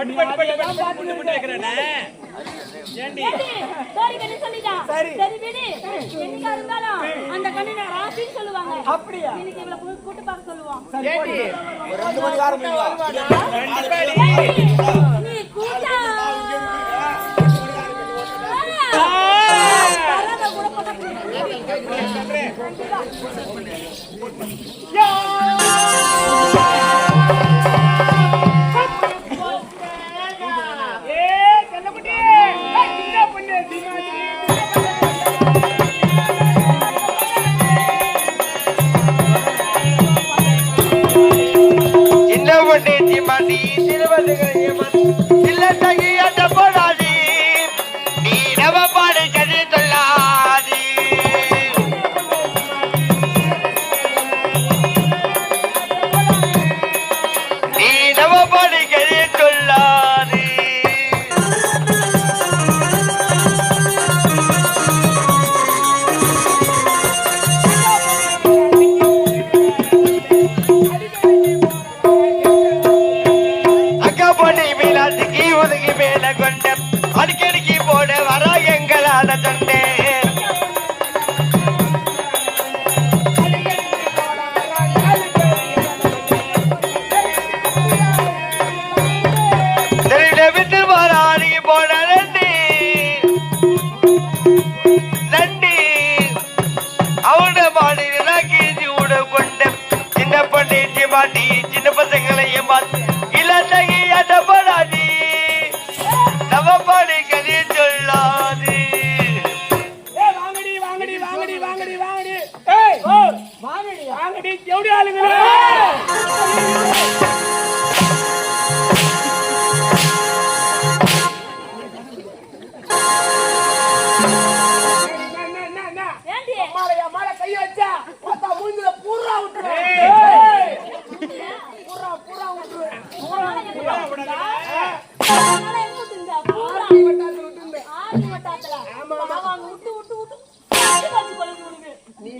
பட்டு பட்டு பட்டு பட்டு புட்டு புட்டு வைக்கிறேனே ஏண்டி? சோறு கண்ணு சொல்லிட்டான். சரி. சரி விடு. என்னைக்கா இருந்தாலும் அந்த கண்ணு நான் ராசின்னு சொல்லுவாங்க. அப்படியா இன்னைக்கு இவளை கூட்டு பார்க்க சொல்லுவோம். ஏண்டி ஒரு ரெண்டு மணி வாரம் கண்டிப்பாடி ஏண்டி? நீ கூட்டா? ஆ. அக்கா பொண்ணு ஒதுக்கி மேல கொண்ட அடிக்கடிக்கு போட வர எங்களால வாங்கடி வாங்கடி வாங்கடி ஏய் ஓ வாங்கடி வாங்கடி எப்படி ஆளுங்களே. ஆமா, நீ.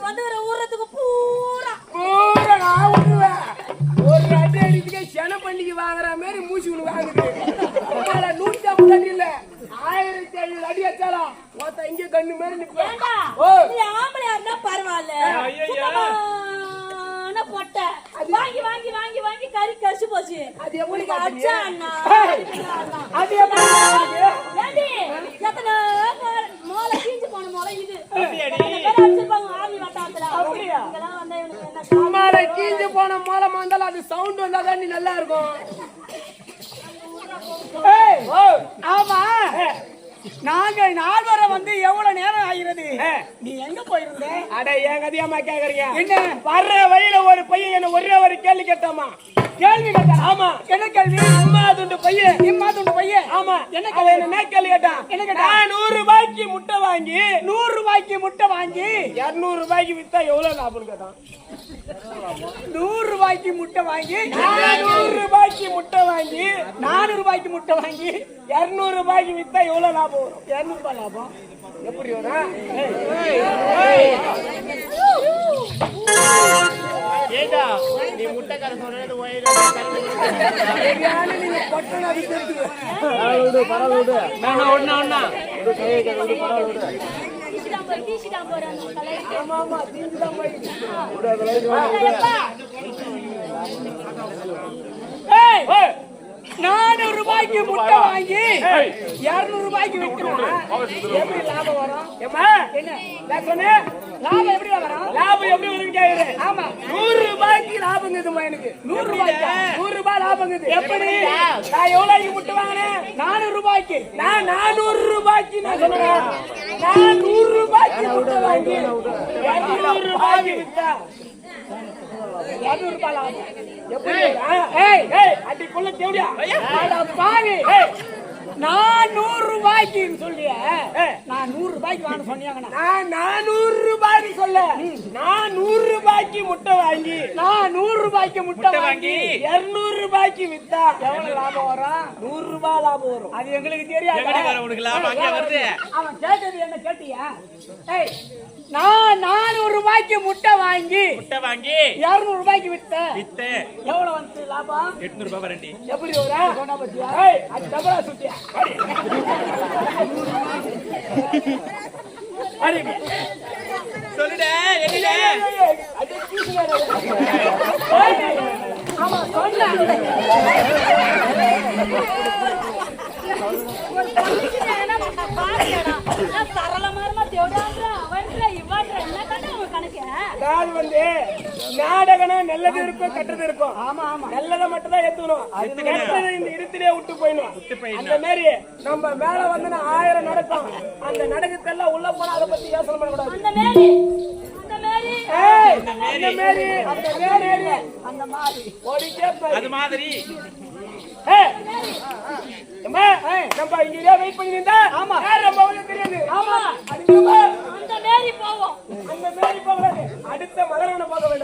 வந்து ஊறத்துக்கு பூரா. பூரா நான் விட்டுருவேன். ஒரு அடி அடிச்சுக்க சென பண்டிகை வாங்குற மாதிரி மூச்சு ஒண்ணு வாங்குது நூத்தி ஐம்பது அடி இல்ல. ஆயிரத்தி ஐநூறு அடி வச்சாலும் ஒருத்தன் இங்க கண்ணு மாதிரி நிப்பேன். இருந்தா பரவாயில்ல. பொட்டை. வாங்கி வாங்கி வாங்கி வாங்கி கறி கரிச்சு போச்சு. அது எப்படி? அச்சா அண்ணா? அது எப்படி எத்தனை என்ன அம்மால கீஞ்சு போன மூலமா இருந்தாலும் அது சவுண்ட் வந்தா தான் நீ நல்லா இருக்கும். ஆமா. நாங்க நால்வரை வந்து எவ்வளவு நேரம் ஆகிறது. நீ எங்க போயிருந்த? அட ஏன் கதையாமா கேக்குறீங்க? என்ன? வர்ற வழியில ஒரு பையன் என்ன ஒரே ஒரு கேள்வி கேட்டாமா? கேள்வி கேட்டா? ஆமா. என்ன கேள்வி? அம்மா துண்டு பையன். இம்மா துண்டு பையன். ஆமா. என்ன அவன் என்ன கேள்வி கேட்டான் என்ன கேட்டான்? நான் நூறு ரூபாய்க்கு முட்டை வாங்கி நூறு ரூபாய்க்கு முட்டை வாங்கி இருநூறு ரூபாய்க்கு வித்தா எவ்வளவு லாபம்னு கேட்டான். நூறு ரூபாய்க்கு முட்டை வாங்கி நானூறு ரூபாய்க்கு முட்டை வாங்கி நானூறு ரூபாய்க்கு முட்டை வாங்கி இருநூறு ரூபாய்க்கு வித்தா எவ்வளவு லாபம் வரும்? இருநூறு ரூபாய் லாபம். எப்படி வரும்? ஏண்டா? நீ பொட்டனை ஆமா ஆமா தீஞ்சுதான் போயிடுச்சு ஏய், நானூறு ரூபாய்க்கு முட்டை வாங்கி இருநூறு ரூபாய்க்கு விற்கிறோம் எப்படி லாபம் வரும்? என்ன? சொன்னேன் லாபம் எப்படி வரும்? லாபம் எப்படி வரும்னு கேக்குறேன் ஆமா. நூறு ரூபாய்க்கு லாபங்குதுமா எனக்கு. நூறு ரூபாய்க்கா? நூறு ரூபாய் லாபங்குது எப்படி? நான் எவ்வளவு முட்டை வாங்கினேன்? நானூறு ரூபாய்க்கு. நான் நானூறு ரூபாய்க்கு நான் சொன்னேன் நான் நூறு ரூபாய்க்கு முட்டை வாங்கி இருநூறு ரூபாய்க்கு வித்தா. இருநூறு ரூபாய் லாபம். எப்படி? ஏய். ஏய் அடிக்குள்ள தேவடியா? அட பாவி. ஏய். நான் நூறு ரூபாய்க்குன்னு சொல்லிய. நான் நூறு ரூபாய்க்கு வாங்க சொன்னியாங்கண்ணா. நான் நானூறு ரூபாய்க்கு சொல்ல. நான் நூறு ரூபாய்க்கு முட்டை வாங்கி. நான் ரூபாய்க்கு முட்டை வாங்கி இருநூறு ரூபாய்க்கு வித்தா எவ்வளவு லாபம் வரும் நூறு ரூபாய் லாபம் வரும் அது எங்களுக்கு தெரியாது உனக்கு லாபம் வருது அவன் கேட்டது என்ன கேட்டியா ஏய் நான் நானூறு ரூபாய்க்கு முட்டை வாங்கி முட்டை வாங்கி இருநூறு ரூபாய்க்கு வித்தேன் வித்து எவ்வளவு வந்து லாபம் எட்நூறு ரூபாய் வரண்டி எப்படி வரும் சொன்னா பத்தியா அது டபரா சுத்தியா சொல்லுடா நான் வந்து நாடகம்னா நல்லது இருக்கும் கெட்டது இருக்கும் ஆமா ஆமா நல்லதை மட்டும் தான் கெட்டதை இந்த இடத்திலே விட்டு போயிடும். அந்த மாதிரி நம்ம மேல வந்து ஆயிரம் நடக்கும். அந்த நடக்கத்தெல்லாம் உள்ள போனா அதை பத்தி யோசனை பண்ணக்கூடாது. அது மாதிரி. நம்ம இங்கேயே வெயிட் பண்ணி நின்றா ஆமா. யார் நம்ம தெரியாது. ஆமா. அந்த மேரி போவோம். அந்த மாதிரி போகக்கூடாது அடுத்த மகரவனை பார்க்க வேண்டும்.